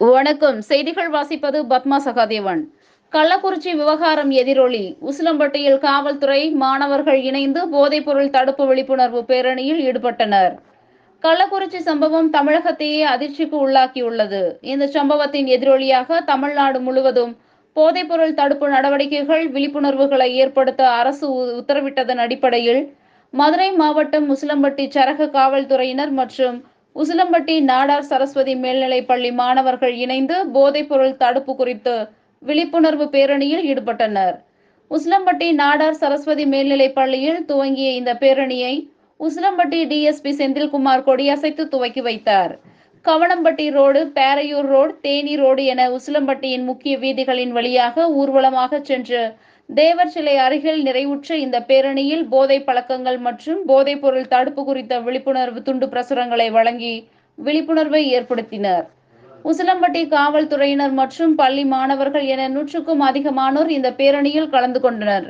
வணக்கம். செய்திகள் வாசிப்பது பத்மா சகாதேவன். கள்ளக்குறிச்சி விவகாரம் எதிரொலி. உசிலம்பட்டியில் காவல்துறை மாணவர்கள் இணைந்து போதைப்பொருள் தடுப்பு விழிப்புணர்வு பேரணியில் ஈடுபட்டனர். கள்ளக்குறிச்சி சம்பவம் தமிழகத்தையே அதிர்ச்சிக்கு உள்ளாக்கியுள்ளது. இந்த சம்பவத்தின் எதிரொலியாக தமிழ்நாடு முழுவதும் போதைப்பொருள் தடுப்பு நடவடிக்கைகள் விழிப்புணர்வுகளை ஏற்படுத்த அரசு உ- உத்தரவிட்டதன் அடிப்படையில் மதுரை மாவட்டம் உசிலம்பட்டி சரக காவல்துறையினர் மற்றும் உசிலம்பட்டி நாடார் சரஸ்வதி மேல்நிலைப் பள்ளி மாணவர்கள் இணைந்து போதைப்பொருள் தடுப்பு குறித்து விழிப்புணர்வு பேரணியில் ஈடுபட்டனர். உசிலம்பட்டி நாடார் சரஸ்வதி மேல்நிலைப் பள்ளியில் துவங்கிய இந்த பேரணியை உசிலம்பட்டி டிஎஸ்பி செந்தில்குமார் கொடியசைத்து துவக்கி வைத்தார். Kavanampatti road Peraiyur road Theni road என உசிலம்பட்டியின் முக்கிய வீதிகளின் வழியாக ஊர்வலமாக சென்று தேவர் சிலை அருகில் நிறைவுற்ற இந்த பேரணியில் போதை பழக்கங்கள் மற்றும் போதைப்பொருள் தடுப்பு குறித்த விழிப்புணர்வு துண்டு பிரசுரங்களை வழங்கி விழிப்புணர்வை ஏற்படுத்தினர். உசிலம்பட்டி காவல்துறையினர் மற்றும் பள்ளி மாணவர்கள் என நூற்றுக்கும் அதிகமானோர் இந்த பேரணியில் கலந்து கொண்டனர்.